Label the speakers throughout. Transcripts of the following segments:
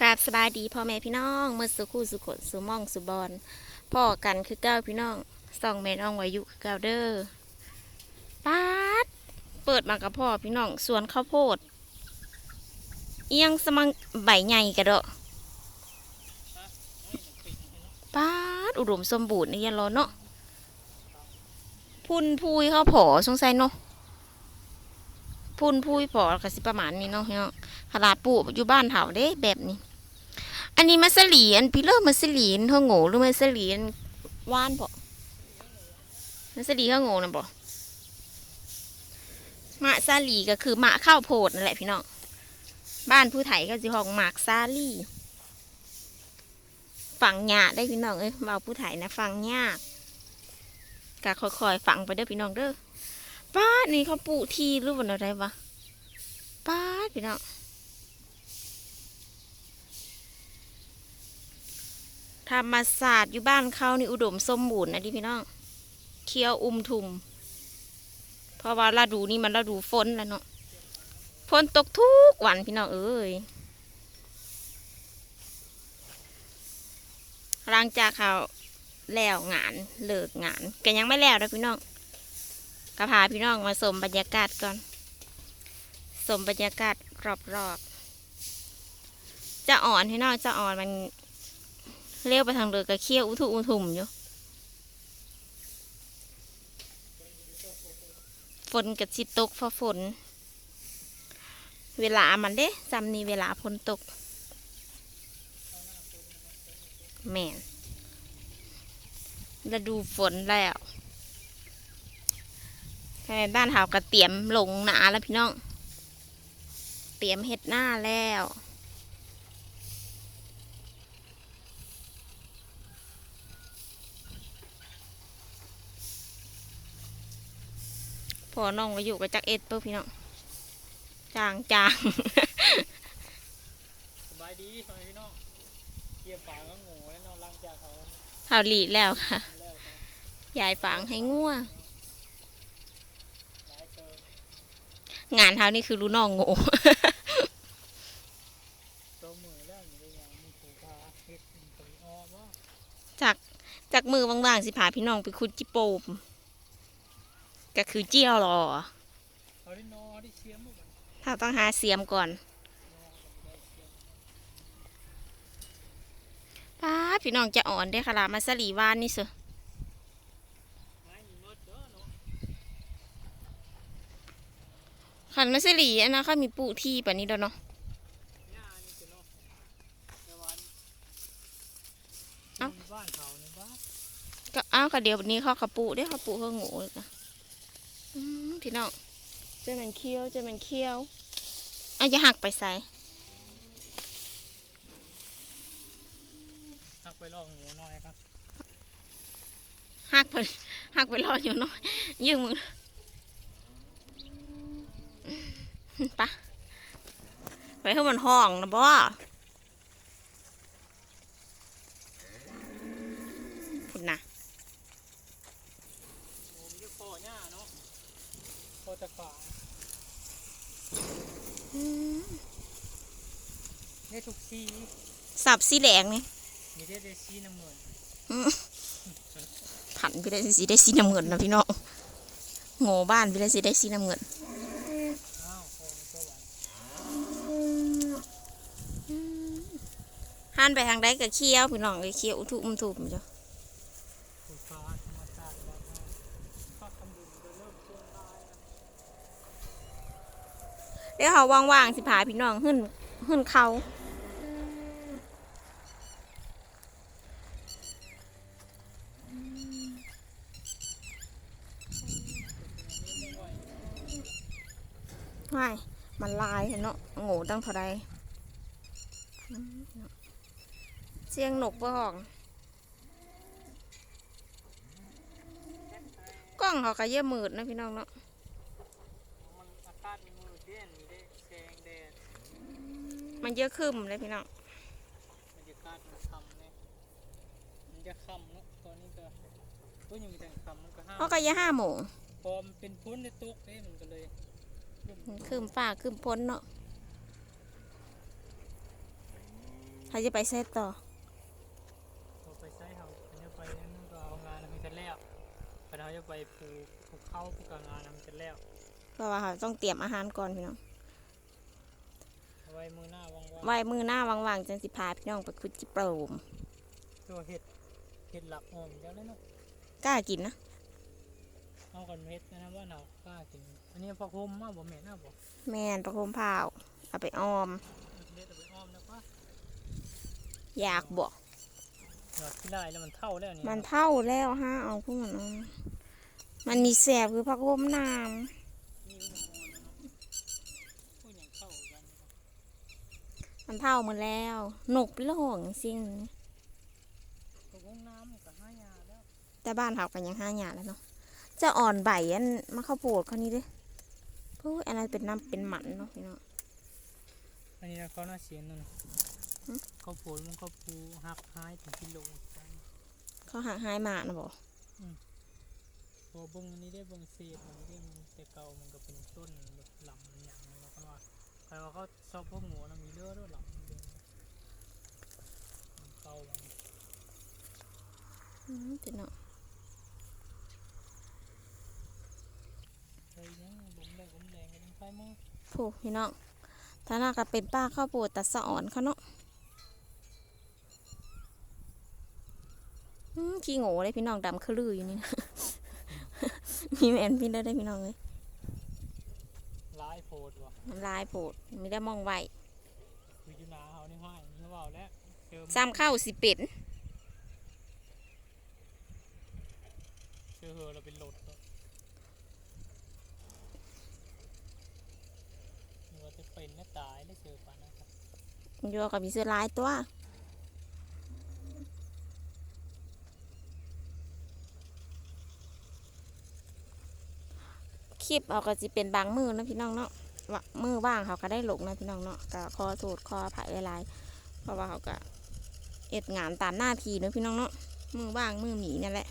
Speaker 1: กราบสบายดีพ่อแม่พี่น้องเมื่อสุคู่สุขนสุหมองสุบอลพ่อกันคือเก้าพี่น้องส่องแม่น้องวายุคือเก้าเด้อป๊าดเปิดมากับพ่อพี่น้องสวนข้าวโพด เอียงสมังใบใหญ่กระเดาะป๊าดอุดมสมบูรณ์นี่ยันรอเนาะพุ่นพุยข้าวผอสงสัยเนาะ พุ่นพุยผอกสิประมาณนี้เนาะพี่น้องขนาดปลูกอยู่บ้านเถาเด้แบบนี้ อันนี้มัสลีอันพี่เลิกมัสลีนเฮาโง่หรือมัสลีนว่านบ่มัสลีเฮาโง่นะบ่มะซาลีก็คือมะข้าวโพดนั่นแหละพี่น้องบ้านผู้ไทยก็สิห้องหมากซาลีฝังหญ้าได้พี่น้องเอ้ยเว้าผู้ไทยนะฝังหญ้าก็ค่อยๆฝังไปเด้อพี่น้องเด้อ ป้านี่เขาปลูกที่หรือว่าอะไรวะป้าพี่น้องธรรมศาสตร์อยู่บ้านเขานี่อุดมสมบูรณ์นะดิพี่น้องเคี้ยวอุ้มทุม เพราะว่าฤดูนี้มันฤดูฝนแล้วเนาะฝนตกทุกวันพี่น้องเอ้ยหลังจากเขาแล้วงานเลิกงานก็ยังไม่แล้วนะพี่น้อง ก็พาพี่น้องมาชมบรรยากาศก่อน สมบรรยากาศรอบๆ จะอ่อนให้น้องจะอ่อนมันเลี้ยวไปทางเรือก็เคี้ยวอุทุอุทุมอยู่ ฝนกับสิตกฟ้าฝน เวลามันเด้จำนี่เวลาฝนตก แม่นฤดูฝนแล้ว แม่บ้านหาวกระเตรียมลงหนาแล้วพี่น้อง เตรียมเห็ดหน้าแล้วพอน้องมาอยู่กับจักเอ็ดเปิ้พี่น้องจางจาง
Speaker 2: สบายดีพ่อแม่พี่น้องเกี่ยวปากก็งูแล้วนอนลังจากเขา
Speaker 1: เท่าหลีแล้วค่ะ
Speaker 2: แล้วก็
Speaker 1: ยายฝังให้งัว
Speaker 2: หลายเจองา
Speaker 1: นเท้านี่คือรู้น้องโง่
Speaker 2: ตัวมือแล้วอยู่ในอย่างมีผูพาเฮ็ดเป็นปุ๋ยอ้อมว่า
Speaker 1: จากจากมือว่างๆสิพาพี่น้องไปคุดจิโปมก็คือเจียวรอ
Speaker 2: เขาได้นอได้เชียมหมดมัน
Speaker 1: ถ้าต้องหาเสียมก่อนป้าดพี่น้องจะอ่อนได้อขลาดมาสลีวานนี่เสอะ
Speaker 2: ไม้มีมดเด้อเนาะ
Speaker 1: ขันมาสลีอันนะเขามีปูที่ปะนี้แล้วเนาะ
Speaker 2: หญ้านี่จะเนาะแต่วัน
Speaker 1: เอ้า
Speaker 2: มีบ้านเขาในบ้าน
Speaker 1: ก็อ้าวก็เดี๋ยวนี้เขากระปูได้อเขาปูเขาโง่เลยนะอืมพี่น้องเจะมันเคี้ยวเจะมันเคี้ยวอะจะหักไปใส่
Speaker 2: ทักไปลองงูน้อยครับ
Speaker 1: หักไปหักไปรออยู่เนาะยืมมือ ปะไปให้มันห้องนะบ่พุ่นนะ
Speaker 2: โอ้มนจะคอหญ้าเนาะคอตะฝาได้ทุกสี
Speaker 1: สับสีแดงนี่
Speaker 2: มีได้ได้สีน้ำเงิน
Speaker 1: ผันไปได้สีได้สีน้ำเงินนะพี่น้องโง่บ้านไปได้สีได้สีน้ำเงิน
Speaker 2: อ้าวคอมันก็หวาน
Speaker 1: หันไปทางใดก็เคี้ยวพี่น้องก็เคี้ยวอุทุมทุมจ้ะ
Speaker 2: ผูฟ้าธรรมชาติแบบว่าภาคคำบุญจะเริ่มช่วงตายนะ
Speaker 1: เดี๋ยวเขาว่างๆสิพาพี่น้องขึ้นขึ้นเขาไม่มันลายเนาะโง่ตั้งเท่าใดอืมเสียงนกบ่ห้อง กล้องเขาก็เยอะมืดนะพี่น้องเนาะ
Speaker 2: มันอากาศมันมืดเด่นมีได้แสงแดด
Speaker 1: มันเยอะขึ้นเลยพี่น้อง
Speaker 2: บรรยากาศมันคำเนี่ยมันจะคำเนาะตอนนี้ก็ก็ยังมีแต่คำมันก็ห้า
Speaker 1: เขาก็เยอะห้าโมง
Speaker 2: พอมันเป็นพ้นในตุกเนี่ยมันก็เลยเริ่ม
Speaker 1: ขึ้นฟ้าขึ้นพ้นเนาะเขาจะไปเซตต่อ
Speaker 2: พอไปใช้เขาเขาจะไปนั่นก็เอางานทำเสร็จแล้ว พอเขาจะไปปลูกปลูกข้าวปลูกกางานทำเสร็จแล้ว
Speaker 1: เพราะว่าเขาต้องเตรียมอาหารก่อนพี่น้อง
Speaker 2: เอาไว้มือหน้าว่าง
Speaker 1: ไว้มือหน้าว่างๆจังสิพาพี่น้องไปคุดจิโปรม
Speaker 2: ๆตัวเห็ดเห็ดหลักหอมเจ้าเลยเนาะ
Speaker 1: กล้ากินนะ
Speaker 2: เอากันเม็ดนะนะว่าหนาวกล้ากินอันนี้ผักโฮมมาบ่แม่นนะบ่
Speaker 1: แม่นประโคมพร้าวเอาไปออม
Speaker 2: เม็ดเอาไปอ้อมนะปะ
Speaker 1: อยากบอก
Speaker 2: หนอดที่ไล่แล้วมันเท่าแล้วนี่
Speaker 1: มันเท่าแล้วฮะเอาพวกมันเอา มันมีแสบคือพักลมน้
Speaker 2: นี่มันอ่อนนะพูดอย่างเท่ากันำ
Speaker 1: มันเท่าหมดแล้ว หนกไปแล้วห่วงสิ่ง
Speaker 2: ผักโฮมน้ำกับห้ายาแล้ว
Speaker 1: แต่บ้านเขากันยังห้าหยาแล้วเนาะจะอ่อนใบอันมะข้าวโพดเขานี่เด้เพราะอันนั้นเป็นน้ำเป็นหมันเนาะพี่น้อง
Speaker 2: อันนี้นะเขาน่าเสียนนั่น
Speaker 1: หึ
Speaker 2: เขาโผล่มันเขาปูหักหายถึงกิโล
Speaker 1: เขาหักหายมานะบอก
Speaker 2: พ อเบิ่งอันนี้ได้เบิ่งเศษมันได้มันแต่เก่ามันก็เป็นต้นแบบลำมันหยังแล้วก็ว่าใครว่าเขาชอบพวกหมูนะมีเลือดด้วยลำเป็นมันเก่ามัน
Speaker 1: อืมพี่น้อง
Speaker 2: เคยยังบ่มแดงบ่มแดงกันยังไฟมือ
Speaker 1: โูพี่น้องถ้าน่าก็เป็นป้าข้าวโพดตัดสะอ่อนเขาเนาะอืมขี้โง่เลยพี่น้องดำคือลืออยู่นี่นะ มีแมนพี่ได้ได้พี่น้องเลย
Speaker 2: ร้ายโพดว่ะ
Speaker 1: น้ำลายโผดไม่ได้มองไว้
Speaker 2: วิจุนาเขานี่ห้อยนี่ว่าแล้วเจอ
Speaker 1: ซ้ำเข้าสิเป็ด
Speaker 2: เจอเหอะเราเป็นโหลดแล้วนี่ว่าจะเป็นน่าตายได้เจอปานนะครับ
Speaker 1: อยู่กับมีเสื้อลายตัว คลิปเอาก็จะเป็นบางมือนะพี่น้องเนาะมือว่างเขาก็ได้หลงนะพี่น้องเนาะก็ขอโทษขออภัยหลายเพราะว่าเขาก็เอ็ดงานตามหน้าที่เนาะพี่น้องเนาะมือว่างมือหมีนั่นแหละ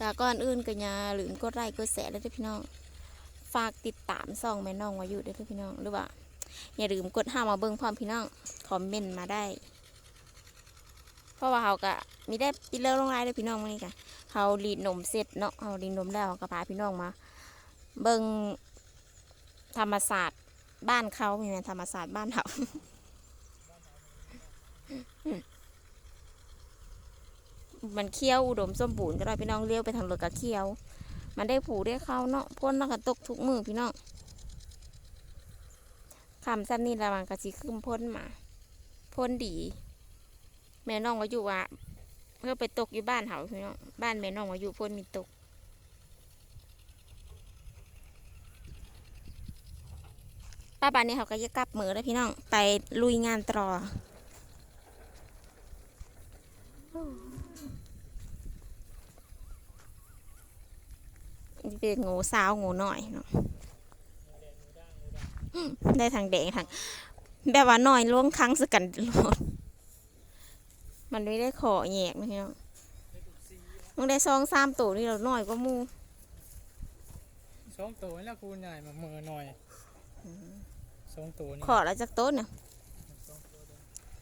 Speaker 1: กาก่อนอื่นก็อย่าลืมกดไลค์กดแชร์ด้วยพี่น้อง ฝากติดตามซ่องแม่น้องวายุด้วยเด้พี่น้องหรือว่า อย่าลืมกดห้ามาเบิ่งพร้อมพี่น้อง คอมเมนต์มาได้ เพราะว่าเขาก็มีได้ปิดเลิกลงไลน์ด้วยพี่น้องมื้อนี้ค่ะเขารีดนมเสร็จเนาะเขารีดนมแล้วเขาก็พาพี่น้องมา เบิงธรรมศาสตร์บ้านเขามีไหมธรรมศาสตร์บ้านเขามันเคี้ยวอุดมสมบูรณ์ก็ได้พี่น้องเลี้ยวไปทางรถกะเคี้ยว มันได้ผูได้เข้าเนาะพ่นแล้วก็ตกทุกมือพี่น้องคำสั้นนี่ระวังกระชิขึ้นพ่นมาพ่นดี แม่น้องว่าอยู่ว่าเพื่อไปตกอยู่บ้านเขาพี่น้องบ้านแม่น้องว่าอยู่พ่นมีตกป้าบ้านนี้เขาก็จะกลับมือแล้วพี่น้องไปลุยงานต่อเป็นงูสาวงูหน่อยเนาะได้ทางแดงทางแบบว่าน้อยล่วงครั้งสกันโลด มันไม่ได้ขอแยกนะพี่น้องมึงได้ซองสามตัวนี่เราน้อยก็มู
Speaker 2: สองตัวนี่แหละคูณใหญ่มาเมือหน่อยสองตัวนี่
Speaker 1: ขอแล้วจากต้นเนี่ย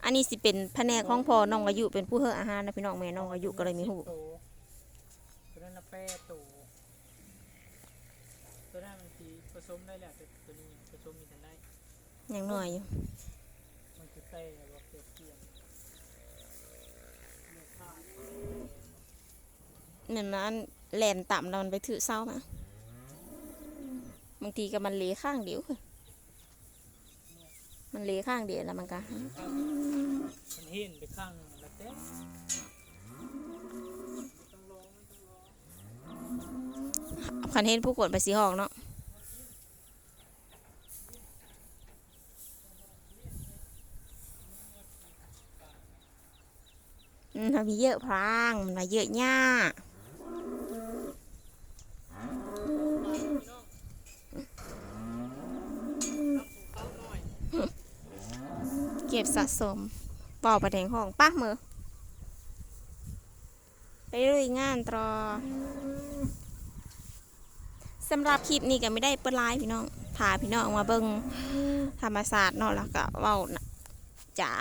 Speaker 1: อันนี้สิเป็นแผนกของพอน้องอายุเป็นผู้เฮออาหารนะพี่น้องแม่น้องอายุก็เลยมีหู
Speaker 2: ตัวตัวนั้นละแปดตัวตัวนั้นบางทีผสมได้แหละแต่ตัวนี้ผสมมีแต่ได้
Speaker 1: ยังน้อยอยู่
Speaker 2: มันคือเต้แบบว่าเปรียบเทียบเนื้อผ้า
Speaker 1: เหมือนมันแลนต่ำแล้วมันไปถือเศร้ามาบางทีก็มันเหลข้างเดียวคือมันเหลข้างเดียวแล้วมันก็
Speaker 2: มันเห็นไปข้างหนึ่งแล้วเต้ต้องลองมันต้องลอง
Speaker 1: คันเห็นผู้คนไปสีห้องเนาะอืมมันมีเยอะพรางมันมาเยอะหญ้า
Speaker 2: เข้าหน่อย
Speaker 1: เก็บสะสมปอกประแดงห้องป้ามือ ไปลุยงานต่อสำหรับคลิปนี้ก็ไม่ได้เปิดไลฟ์พี่น้องพาพี่น้องมาเบิ่งธรรมศาสตร์เนาะแล้วก็เว้าจ๋า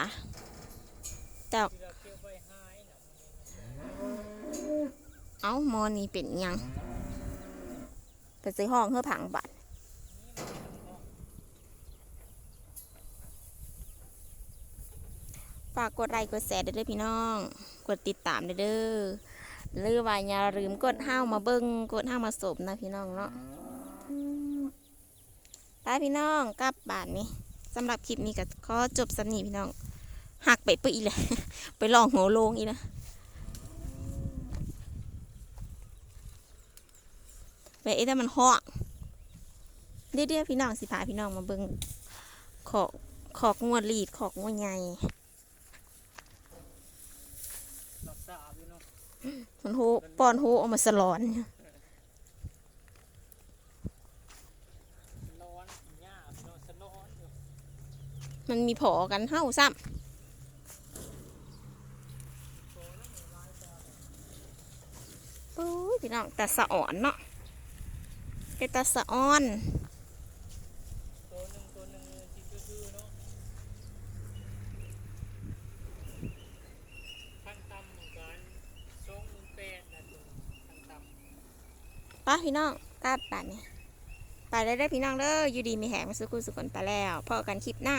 Speaker 1: แต่
Speaker 2: เราหายน่ะ
Speaker 1: เอ้ามอนี่เป็นยังไปซื้อห้องเพื่อผังบัตรากกดไลค์กดแชร์ด้เด้อพี่น้อง กดติดตามด้เด้อหรือว่าอย่าลืมกดห้าวมาเบิ้งกดห้าวมาสบนะพี่น้องเนาะไปพี่น้องกลับบ้านนี่สำหรับคลิปนี้ก็ขอจบสำนีพี่น้องหักเป็ดไปอีเลยไปลองหัวโลงอีกแล้วไปเอ๊ะแต่มันหาะเดี๋ยวพี่น้องสิพาพี่น้องมาเบิ้งขอกขอกงวดลีดขอกงวดใหญ่
Speaker 2: รักษาพี่น้อง
Speaker 1: มันโหป้อนโหเอามาสลอน
Speaker 2: ร้อนหญ้าพี่น้องสะร้อนอยู่
Speaker 1: มันมีผอกันเท่าซ้ำโอ้ยพี่น้องแต่สะอ่อนเนาะเป็นตาสะอ่อน
Speaker 2: ตัวหนึ่งตัวหนึ่งที่ซื่อๆเนาะขั้นต่ำเหมือนกันสองหมื่นแปดนะตัวขั้นต่ำ
Speaker 1: ป้าพี่น้องกลับป่านนี่ไปได้ได้อพี่น้องเด้ออยู่ดีมีแหงมาสุกุสุกนไปแล้วพอกันคลิปหน้า